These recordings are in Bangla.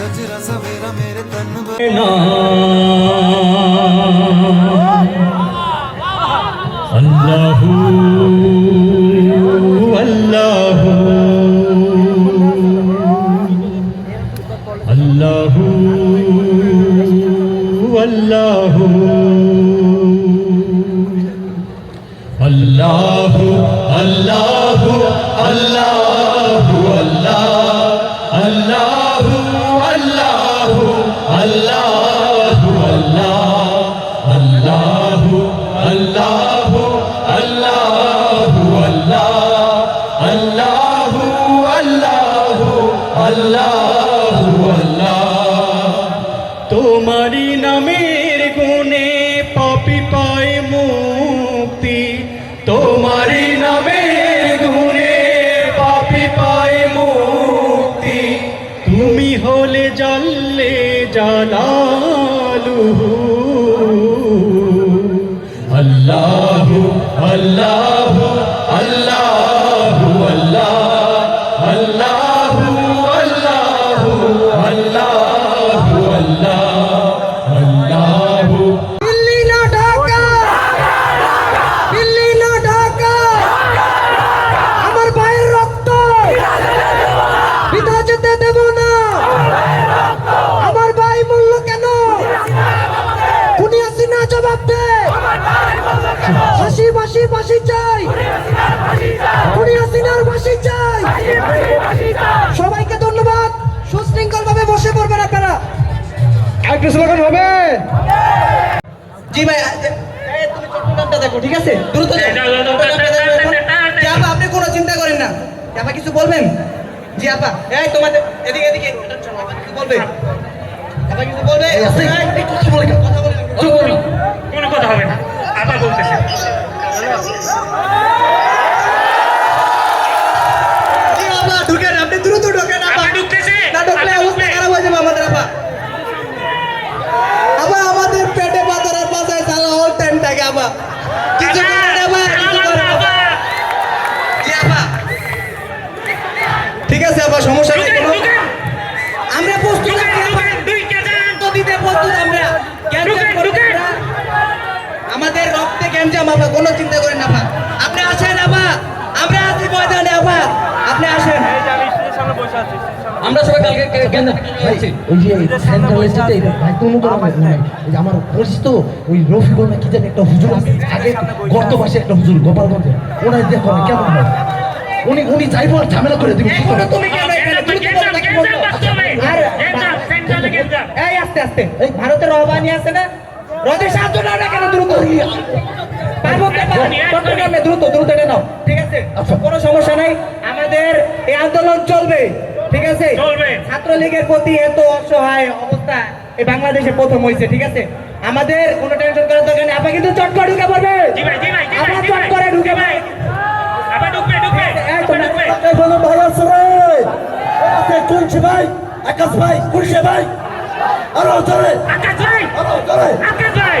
सजरा सवेरा मेरे तन अल्लाहू আল্লাহু আল্লাহ। তোমারি নামের গুণে পাপি পায় মুক্তি। তোমারি নামের গুণে পাপি পায় মুক্তি। তুমি হলে জানলে আল্লাহু আল্লাহু আল্লাহু। একটু স্লোগান হবে। জি ভাই এই তুমি চট্টগ্রামটা দেখো ঠিক আছে? দ্রুত আপা আপনি কোনো চিন্তা করেন না। আপা কিছু বলবেন? জি আপা এই তোমাদের এদিকে এদিকে কিছু বলবে? আপা কিছু বলবে? কথা বলে কথা বলে চুপ করো। কোনো কথা হবে না। আপা বলতেছে। আছে আপা সমস্যা নেই কোনো আমরা প্রস্তুত দিতে প্রস্তুত আমরা। আমাদের রক্তে ক্যান্সার আপা কোনো চিন্তা করেন না আপা আপনি আসেন আপা আমরা আছি ময়দানে আপা আপনি আসেন। আমরা সবাই কালকে ওই যে সেন্ট্রাল স্টেটে ভাই তুমি তো আমার ওই যে আমার পরিচিত ওই রফিকুল না কি জানি একটা হুজুর আছে। আগে গর্ত পাশে একটা হুজুর গোপালগঞ্জে। ওনার দেখো কেমন হয়? উনি উনি যাইবো আর ঝামেলা করে দিবে? তুমি কেন। এই আস্তে আস্তে। এই ভারতের রহবানি আছে না? রদের সাহায্য নাও না কেন দ্রুত? দ্রুত দ্রুত এটা নাও। ঠিক আছে? আচ্ছা। কোনো সমস্যা নাই। আমাদের এই আন্দোলন চলবে। ঠিক আছে? ছাত্রলীগের প্রতি এত অসহায় অবস্থা এই বাংলাদেশে প্রথম হয়েছে ঠিক আছে? আমাদের কোনো টেনশন করার দরকার নেই। আপনি কিন্তু চট করে ঢুকে পড়বে। জি ভাই, জি ভাই, জি ভাই, আমরা চট করে ঢুকে ভাই। আপা ভালো ভালো আছে রে কুলছে ভাই আকাশ ভাই কুলছে ভাই। আরও চলে আকাশ ভাই, আরও চলে আকাশ ভাই।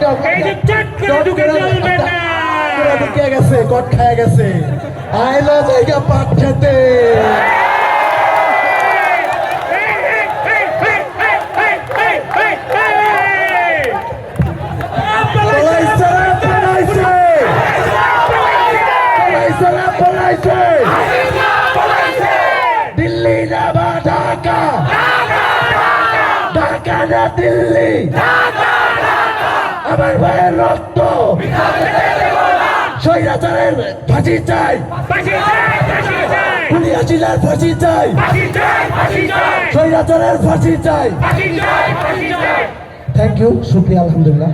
এটা দিল্লি যাবা ঢাকা? ঢাকা না দিল্লি? ঢাকা আমার ভাইয়ের রক্ত। স্বৈরাচারের ফাঁসি চাই। খুলিয়া জেলার ফাঁসি চাই। স্বৈরাচারের ফাঁসি চাই। থ্যাংক ইউ সুপ্রিয়া আলহামদুলিল্লাহ।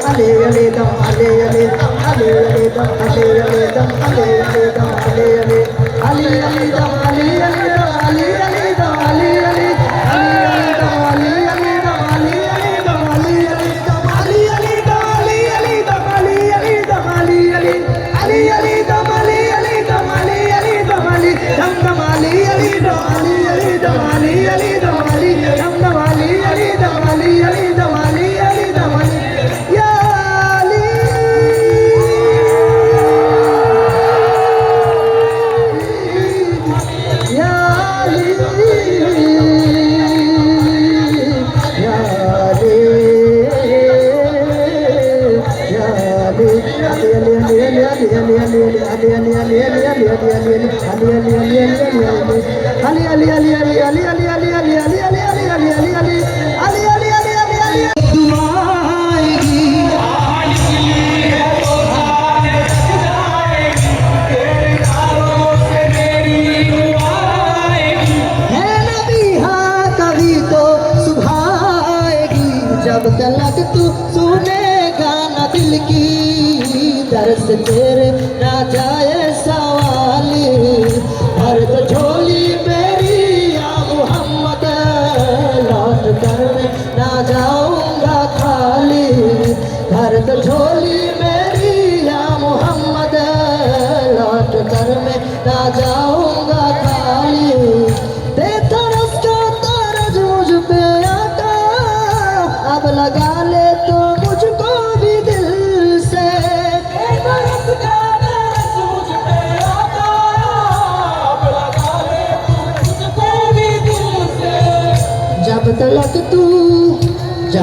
Ali Ali Ali Ali Ali Ali Ali Ali Ali जब तलक तू सुनेगा ना दिल की दर्द तेरे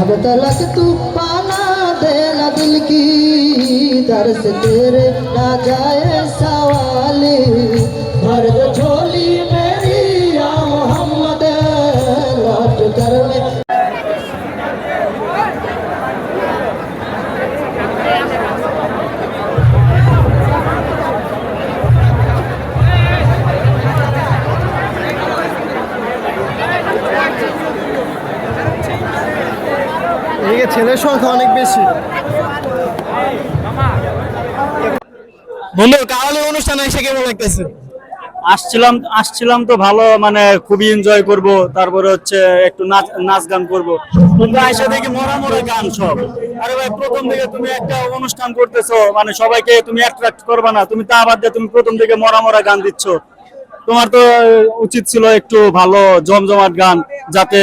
जब तलक तू पाना देना दिल की दर्द तेरे ना जाए सवाली भर दो झोली मेरी या मोहम्मद लौट कर मैं সংখ্যা অনেক বেশি। বন্ধু কাওয়ালি অনুষ্ঠানে এসে কেমন লাগতেছে? আসছিলাম আসছিলাম তো ভালো মানে খুবই এনজয় করব তারপরে হচ্ছে একটু নাচ নাচ গান করব। কিন্তু আইসা দেখি মরা মরা গান সব। আরে ভাই প্রথম থেকে তুমি একটা অনুষ্ঠান করতেছো মানে সবাইকে তুমি অ্যাট্রাক্ট করবে না তুমি তা বাদ দিয়ে তুমি প্রথম থেকে মরা মরা গান দিচ্ছ। তোমার তো উচিত ছিল একটু ভালো জমজমাট গান যাতে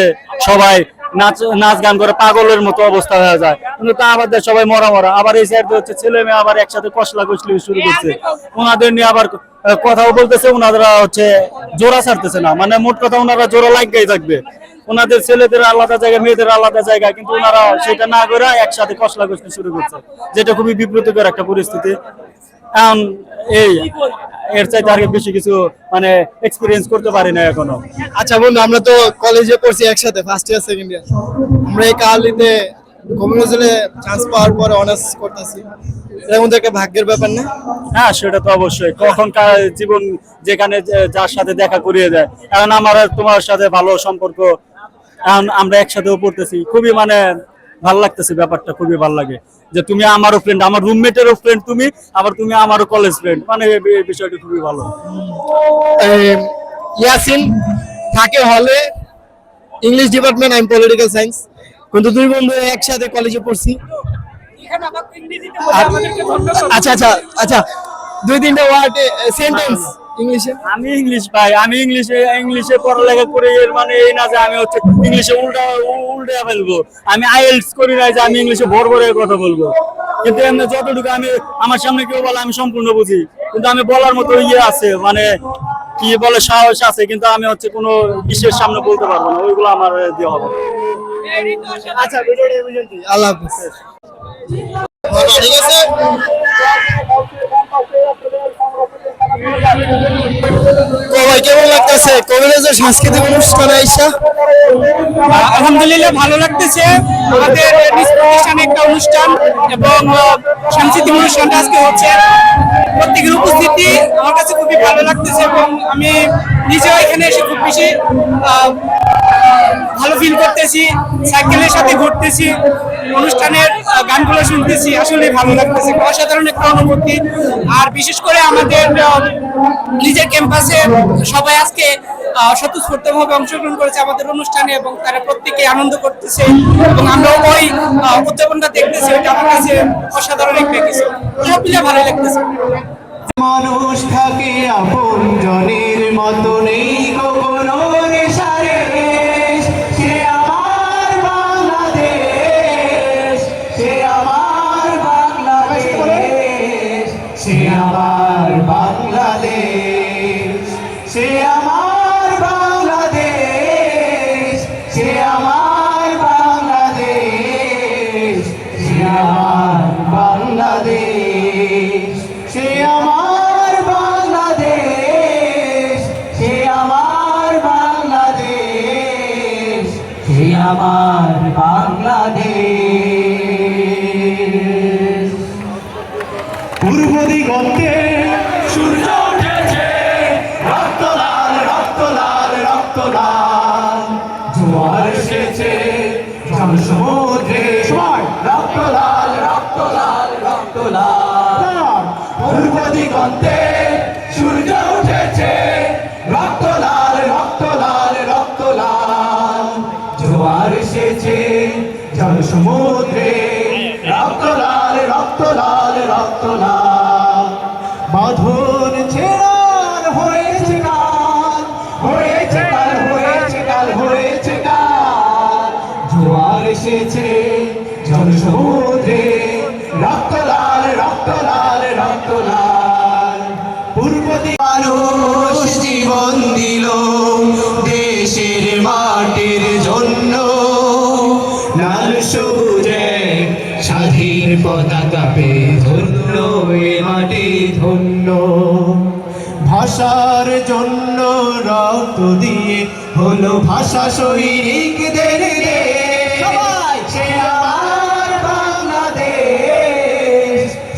সবাই নাচ নাচ গান করে পাগলের মতো অবস্থা হয়ে যায়। কিন্তু তা আবার সবাই মরা মরা। আবার এই সাইড হচ্ছে ছেলে মেয়ে আবার একসাথে কষলা কষলি শুরু করছে। ওনাদের নিয়ে আবার কথাও বলতেছে, ওনারা হচ্ছে জোড়া ছাড়তেছে না। মানে মোট কথা ওনারা জোড়া লাগাই থাকবে। ওনাদের ছেলেদের আলাদা জায়গা, মেয়েদের আলাদা জায়গা, কিন্তু ওনারা সেটা না করে একসাথে কষলা কষলি শুরু করছে। যেটা খুবই বিব্রতকর একটা পরিস্থিতি। এখন এই এর চাইতে আর বেশি কিছু মানে এক্সপিরিয়েন্স করতে পারি না এখনও। আচ্ছা বন্ধু আমরা তো কলেজে পড়ছি একসাথে ফার্স্ট ইয়ার সেকেন্ড ইয়ার আমরা এই কালিতে কমিউনিজে চান্স পাওয়ার পরে অনার্স করতেছি। তো একটা ভাগ্যের ব্যাপার না? হ্যাঁ সেটা তো অবশ্যই। কখন কার জীবন যেখানে যার সাথে দেখা করিয়ে দেয়। এখন আমার তোমার সাথে ভালো সম্পর্ক এখন আমরা একসাথেও পড়তেছি। খুবই মানে ভালো লাগতেছে ব্যাপারটা খুবই ভালো লাগে। যে তুমি আমারও ফ্রেন্ড আমার রুমমেটেরও ফ্রেন্ড তুমি আবার তুমি আমারও কলেজ ফ্রেন্ড মানে এই- বিষয়টা খুবই ভালো। ইয়াসিন থাকে হলে ইংলিশ ডিপার্টমেন্ট আমি পলিটিক্যাল সায়েন্স কিন্তু দুই বন্ধু একসাথে কলেজে পড়ছি। আচ্ছা আচ্ছা আচ্ছা দুই তিনটা ওয়ার্ড সেন্টেন্স ইংলিশে? আমি ইংলিশ পাই আমি ইংলিশে ইংলিশে পড়ালেখা করে এর মানে এই না যে আমি হচ্ছে ইংলিশে উল্টা উল্টে ফেলব। আমি আইএলটিএস করি না যে আমি ইংলিশে ভর ভরে কথা বলব। কিন্তু এমনি যতটুকু আমি আমার সামনে কেউ বলে আমি সম্পূর্ণ বুঝি। কিন্তু আমি বলার মতো ইয়ে আছে মানে কি বলে সাহস আছে কিন্তু আমি হচ্ছে কোনো বিশ্বের সামনে বলতে পারব না ওইগুলো আমার দিয়ে হবে। আচ্ছা। আল্লাহ হাফেজ। ঠিক আছে। তো ভাই, কেমন লাগতেছে? কবিরাজের সাংস্কৃতিক অনুষ্ঠান আইসা? আলহামদুলিল্লাহ, ভালো লাগতেছে। আমাদের নিজ প্রতিষ্ঠানে একটা অনুষ্ঠান এবং সাংস্কৃতিক অনুষ্ঠানটা আজকে হচ্ছে। প্রত্যেকের উপস্থিতি আমার কাছে খুবই ভালো লাগতেছে এবং আমি নিজেও এখানে এসে খুব বেশি ভালো ফিল করতেছি, সাইকেলের সাথে ঘুরতেছি। অনুষ্ঠানের গানগুলো শুনতেছি আসলে ভালো লাগতেছে। অসাধারণ একটা অনুভূতি। আর বিশেষ করে আমাদের নিজের ক্যাম্পাসে সবাই আজকে স্বতঃস্ফূর্তভাবে অংশগ্রহণ করেছে আমাদের অনুষ্ঠানে এবং তারা প্রত্যেকে আনন্দ করতেছে এবং আমরা ওই উদ্যাপনটা দেখতেছি। ওইটা আমার কাছে অসাধারণ একটা কিছু। সব মিলে ভালো লাগতেছে। মানুষ থাকে আপন জনের মতো নেই। দিগন্তে সূর্য উঠেছে। রক্ত লাল রক্ত লাল রক্ত লাল। জোয়ার এসেছে জল সমুদ্রে রক্ত লাল রক্ত লাল রক্ত লাল। ছেড়ার হয়েছে কাল হয়েছে কাল হয়েছে কাল হয়েছে কাল। জোয়ার এসেছে জল সমুদ্রে মানুষ জীবন দিল দেশের মাটির জন্য। লাল সবুজে স্বাধীন পতাকা পে ধন্য এ মাটি ধন্য। ভাষার জন্য রক্ত দিয়ে হলো ভাষা সৈনিকদের। সে আমার বাংলাদেশ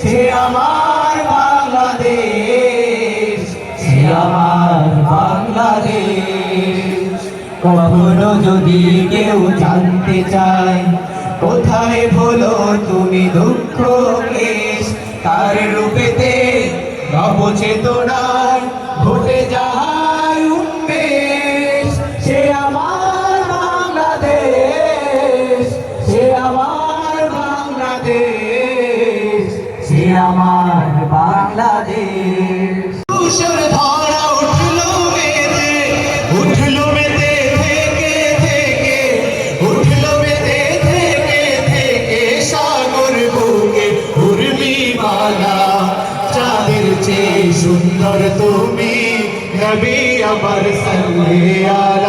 সে আমার বাংলাদেশ। আমার বাংলাদেশ। কখনো যদি কেউ জানতে চায়, কোথায় বলো তুমি দুঃখ কেশ তার রূপেতে নবচেতনায় ঘটে যায়। তুমি নবী আমার সঙ্গে